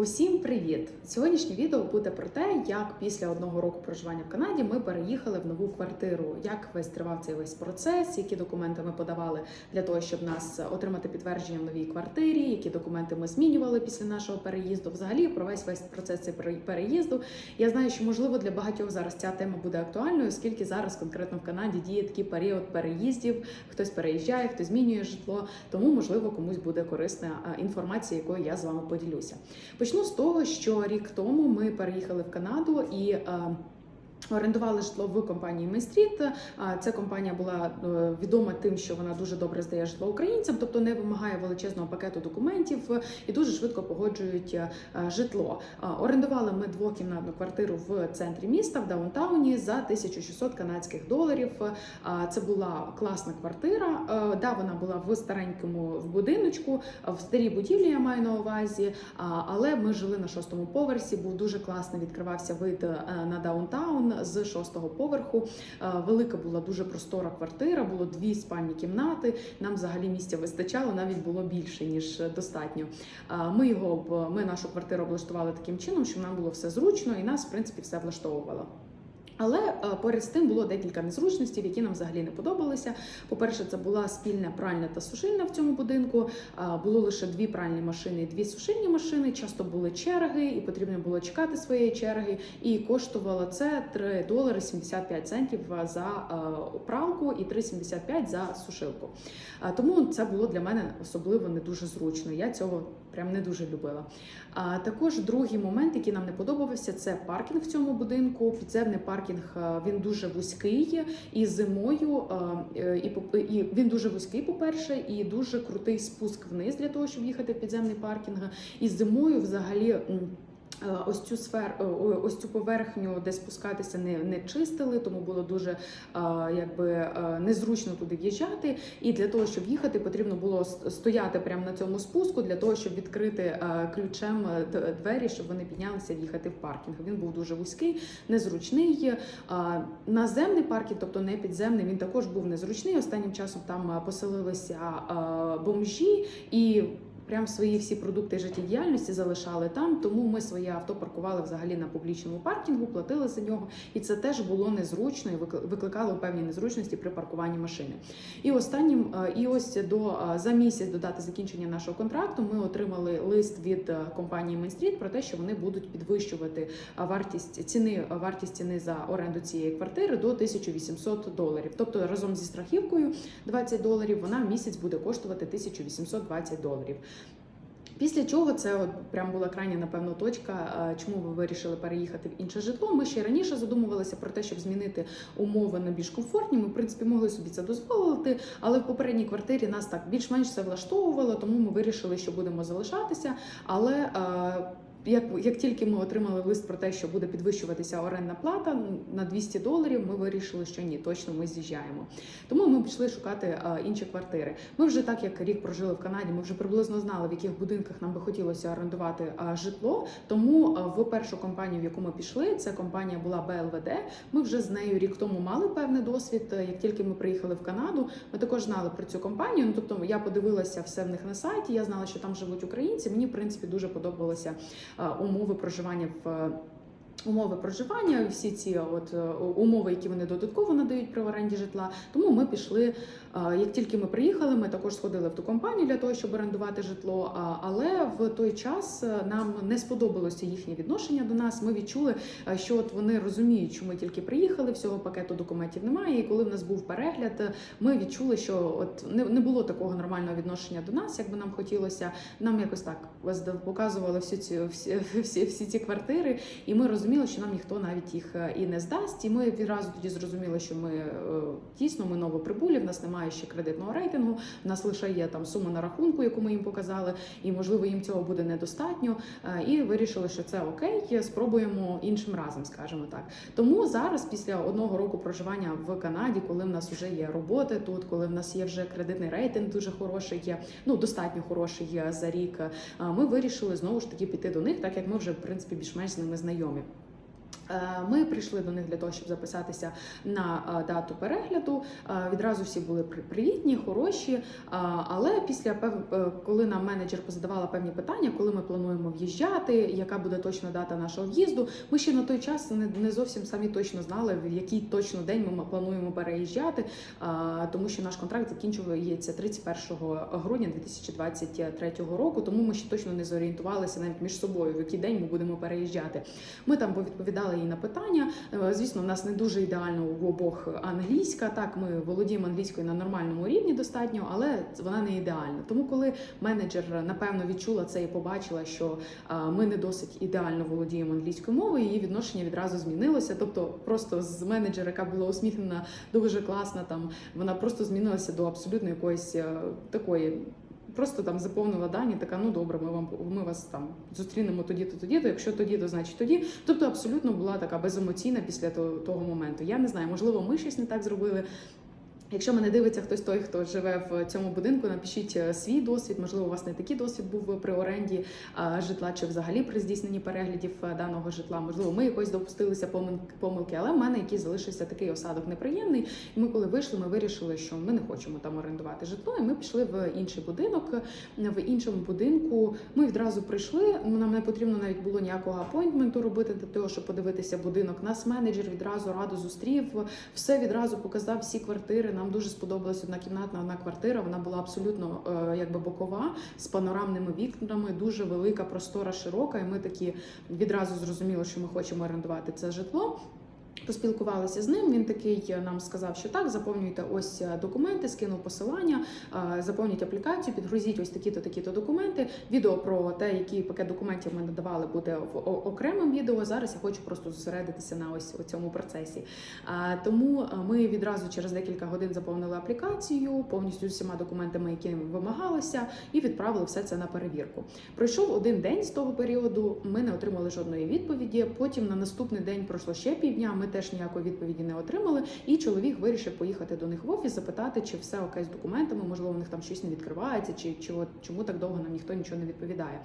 Усім привіт! Сьогоднішнє відео буде про те, як після одного року проживання в Канаді ми переїхали в нову квартиру, як весь тривав цей весь процес, які документи ми подавали для того, щоб нас отримати підтвердження в новій квартирі, які документи ми змінювали після нашого переїзду. Взагалі про весь весь процес цей переїзду. Я знаю, що можливо для багатьох зараз ця тема буде актуальною, оскільки зараз конкретно в Канаді діє такий період переїздів. Хтось переїжджає, хтось змінює житло. Тому можливо комусь буде корисна інформація, якою я з вами поділюся. Почну з того, що рік тому ми переїхали в Канаду і. Орендували житло в компанії Мейстріт. Ця компанія була е, відома тим, що вона дуже добре здає житло українцям, тобто не вимагає величезного пакету документів і дуже швидко погоджують е, житло. Орендували ми двокімнатну квартиру в центрі міста в даунтауні за 1600 канадських доларів. Це була класна квартира. Е, Да, вона була в старенькому в будиночку, в старій будівлі я маю на увазі. Але ми жили на шостому поверсі. Був дуже класно відкривався вид на даунтаун з шостого поверху. Е, Велика була дуже простора квартира, було дві спальні кімнати. Нам взагалі місця вистачало, навіть було більше ніж достатньо. Е, Ми його ми нашу квартиру облаштували таким чином, щоб нам було все зручно, і нас в принципі все влаштовувало. Але е, поряд з тим було декілька незручностей, які нам взагалі не подобалися. По-перше, це була спільна пральня та сушильня в цьому будинку. Е, Було лише дві пральні машини і дві сушильні машини. Часто були черги, і потрібно було чекати своєї черги. І коштувало це 3 долари 75 центів за е, пралку і 3,75 за сушилку. Тому це було для мене особливо не дуже зручно. Я цього прям не дуже любила. А також другий момент, який нам не подобався, це паркінг в цьому будинку. Підземний паркінг е, він дуже вузький, і зимою е, е, і він дуже вузький, по-перше, і дуже крутий спуск вниз для того, щоб їхати в підземний паркінг. І зимою взагалі. Е, Ось цю сфер, ось цю поверхню, де спускатися, не, не чистили, тому було дуже е, якби е, незручно туди в'їжджати. І для того, щоб їхати, потрібно було стояти прямо на цьому спуску для того, щоб відкрити ключем двері, щоб вони піднялися в'їхати в паркінг. Він був дуже вузький, незручний. Наземний паркінг, тобто не підземний, він також був незручний. Останнім часом там поселилися бомжі і. Прям свої всі продукти життєдіяльності залишали там, тому ми своє авто паркували взагалі на публічному паркінгу, платили за нього, і це теж було незручно і викликало певні незручності при паркуванні машини. І останнім, е, і ось до е, за місяць до дати закінчення нашого контракту ми отримали лист від е, компанії Mainstreet про те, що вони будуть підвищувати вартість ціни, вартість ціни за оренду цієї квартири до 1800 доларів. Тобто разом зі страхівкою 20 доларів вона в місяць буде коштувати 1820 доларів. Після чого це от прям була крайня напевно точка, чому ви вирішили переїхати в інше житло. Ми ще раніше задумувалися про те, щоб змінити умови на більш комфортні. Ми в принципі могли собі це дозволити, але в попередній квартирі нас так більш-менш все влаштовувало, тому ми вирішили, що будемо залишатися. Але як, як тільки ми отримали лист про те, що буде підвищуватися орендна плата на 200 доларів, ми вирішили, що ні, точно ми з'їжджаємо. Тому ми пішли шукати е, інші квартири. Ми вже так як рік прожили в Канаді, ми вже приблизно знали, в яких будинках нам би хотілося орендувати е, житло. Тому е, в першу компанію, в яку ми пішли, це компанія була БЛВД. Ми вже з нею рік тому мали певний досвід. Як тільки ми приїхали в Канаду, ми також знали про цю компанію. Ну тобто я подивилася все в них на сайті. Я знала, що там живуть українці. Мені в принципі дуже подобалося умови проживання в. Е, Умови проживання, всі ці от е, умови, які вони додатково надають при оренді житла. Тому ми пішли. е, Як тільки ми приїхали, ми також сходили в ту компанію для того, щоб орендувати житло. Але в той час е, нам не сподобалося їхнє відношення до нас. Ми відчули, е, що от вони розуміють, що ми тільки приїхали, всього пакету документів немає. І коли в нас був перегляд, е, ми відчули, що от не було такого нормального відношення до нас, як би нам хотілося. Нам якось так показували всі ці всі, всі, всі ці квартири, і ми розуміли, що нам ніхто навіть їх е, і не здасть. І ми відразу тоді зрозуміли, що ми е, дійсно ми новоприбулі, в нас немає ще кредитного рейтингу, в нас лише є там сума на рахунку, яку ми їм показали, і можливо їм цього буде недостатньо. Е, І вирішили, що це окей, спробуємо іншим разом, скажімо так. Тому зараз, після одного року проживання в Канаді, коли в нас вже є роботи тут, коли в нас є вже кредитний рейтинг дуже хороший, є ну достатньо хороший за рік. Ми вирішили знову ж таки піти до них, так як ми вже в принципі більш-менш з ними знайомі. Е, Ми прийшли до них для того, щоб записатися на е, дату перегляду. Е, Відразу всі були при- привітні, хороші. Але після коли нам менеджер позадавала певні питання, коли ми плануємо в'їжджати, яка буде точна дата нашого в'їзду, ми ще на той час не, зовсім самі точно знали, в який точно день ми плануємо переїжджати, тому що наш контракт закінчується 31 грудня 2023 року. Тому ми ще точно не зорієнтувалися навіть між собою, в який день ми будемо переїжджати. Ми там повідповідали їй на питання. Е, Звісно, в нас не дуже ідеально в обох англійська. Так, ми володіємо англійською на нормальному рівні достатньо, але вона не ідеальна. Тому, коли менеджер напевно відчула це і побачила, що е, ми не досить ідеально володіємо англійською мовою, її відношення відразу змінилося. Тобто, просто з менеджера, яка була усміхнена, дуже класна, там вона просто змінилася до абсолютно якоїсь е, такої. Просто там заповнила дані, така ну добре, ми вам ми вас там зустрінемо тоді, то тоді, то якщо тоді, то значить тоді. Тобто абсолютно була така беземоційна після того, того моменту. Я не знаю, можливо, ми щось не так зробили. Якщо мене дивиться хтось той, хто живе в цьому будинку, напишіть е, свій досвід. Можливо, у вас не такий досвід був при оренді житла чи взагалі при здійсненні переглядів е, даного житла. Можливо, ми якось допустилися помил- помилки, але в мене який залишився такий осадок неприємний. І ми, коли вийшли, ми вирішили, що ми не хочемо там орендувати житло, і ми пішли в інший будинок. В іншому будинку ми відразу прийшли. ну, Нам не потрібно навіть було ніякого апойнтменту робити для того, щоб подивитися будинок. Нас менеджер відразу радо зустрів. Все відразу показав всі квартири. Нам дуже сподобалась одна кімнатна, одна квартира. Вона була абсолютно е, якби бокова з панорамними вікнами, дуже велика, простора, широка. І ми такі відразу зрозуміли, що ми хочемо орендувати це житло. Поспілкувалися з ним. Він такий нам сказав, що так, заповнюйте ось е, документи, скинув посилання, е, заповніть аплікацію, підгрузіть ось такі-то такі-то документи. Відео про те, який пакет документів ми надавали, буде в о- окремим відео. Зараз я хочу просто зосередитися на ось у цьому процесі. Тому е, ми відразу через декілька годин заповнили аплікацію, повністю з усіма документами, які вимагалося, і відправили все це на перевірку. Пройшов один день з того періоду. Ми не отримали жодної відповіді. Потім на наступний день пройшло ще півдня. Ми теж ніякої відповіді не отримали. І чоловік вирішив поїхати до них в офіс, запитати, чи все окей з документами, можливо, у них там щось не відкривається, чи, чи чому так довго нам ніхто нічого не відповідає.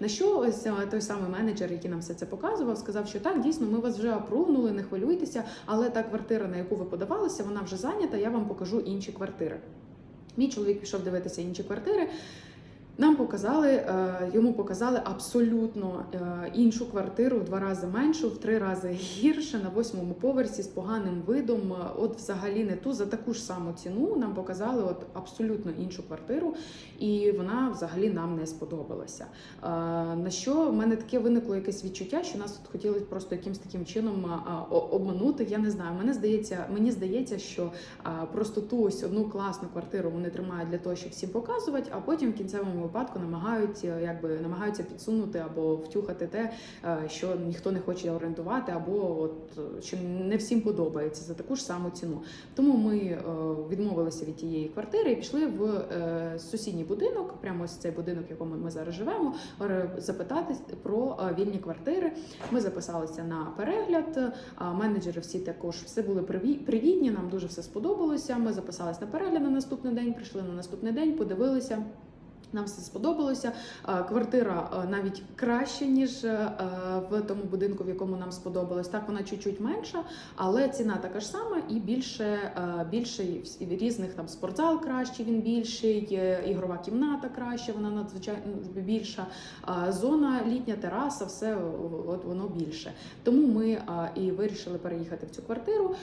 На що ось той самий менеджер, який нам все це показував, сказав, що так, дійсно, ми вас вже апрувнули, не хвилюйтеся, але та квартира, на яку ви подавалися, вона вже зайнята. Я вам покажу інші квартири. Мій чоловік пішов дивитися інші квартири. Нам показали, е, йому показали абсолютно е, іншу квартиру, в два рази меншу, в три рази гірше на восьмому поверсі з поганим видом. Е, От, взагалі, не ту за таку ж саму ціну нам показали от абсолютно іншу квартиру, і вона взагалі нам не сподобалася. На що в мене таке виникло якесь відчуття, що нас тут хотіли просто якимсь таким чином обманути. Я не знаю. Мене здається, мені здається, що просто ту ось одну класну квартиру вони тримають для того, щоб всім показувати, а потім в кінцевому випадку намагають якби намагаються підсунути або втюхати те, е, що ніхто не хоче орендувати, або от що не всім подобається за таку ж саму ціну. Тому ми е, відмовилися від тієї квартири і пішли в е, сусідній будинок, прямо ось цей будинок, в якому ми зараз живемо, запитати про вільні квартири. Ми записалися на перегляд. Менеджери всі також все були привітні. Нам дуже все сподобалося. Ми записалися на перегляд на наступний день. Прийшли на наступний день, подивилися. Нам все сподобалося. Е, Квартира е, навіть краще, ніж е, в тому будинку, в якому нам сподобалось. Так, вона чуть-чуть менша, але ціна така ж сама і більше, більше різних там спортзал кращий, він більший, ігрова кімната краща, вона надзвичайно більша. Зона літня тераса, все от воно більше. Тому ми і вирішили переїхати в цю квартиру.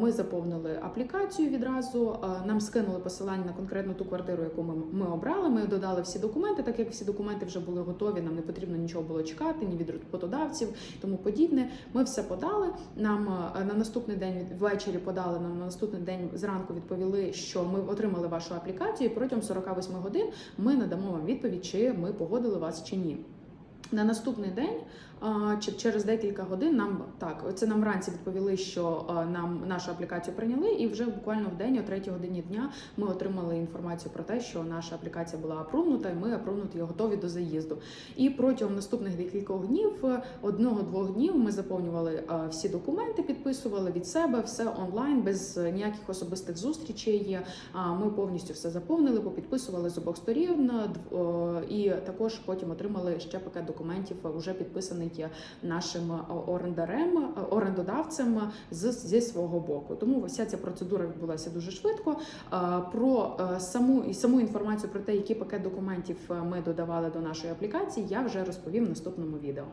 Ми заповнили аплікацію відразу. Нам скинули посилання на конкретну ту квартиру, яку ми, ми обрали. Ми додали всі документи, так як всі документи вже були готові. Нам не потрібно нічого було чекати, ні від роботодавців, тому подібне. Ми все подали. Нам е, на наступний день ввечері подали. Нам на наступний день зранку відповіли, що ми отримали вашу аплікацію. і Протягом 48 годин ми надамо вам відповідь, чи ми погодили вас чи ні. На наступний день чи через декілька годин нам так, це нам вранці відповіли, що нам нашу аплікацію прийняли, і вже буквально в день, о 3 годині дня, ми отримали інформацію про те, що наша аплікація була апрувнута, і ми апрувнуті і готові до заїзду. І протягом наступних декількох днів, одного-двох днів, ми заповнювали всі документи, підписували від себе все онлайн, без ніяких особистих зустрічей. А, Ми повністю все заповнили, попідписували з обох сторін, і також потім отримали ще пакет документів документів вже підписаний нашим орендарем, е, орендодавцем з зі свого боку. Тому вся ця процедура відбулася дуже швидко. Е, Про е, саму і саму інформацію про те, який пакет документів е, ми додавали до нашої аплікації, я вже розповім в наступному відео.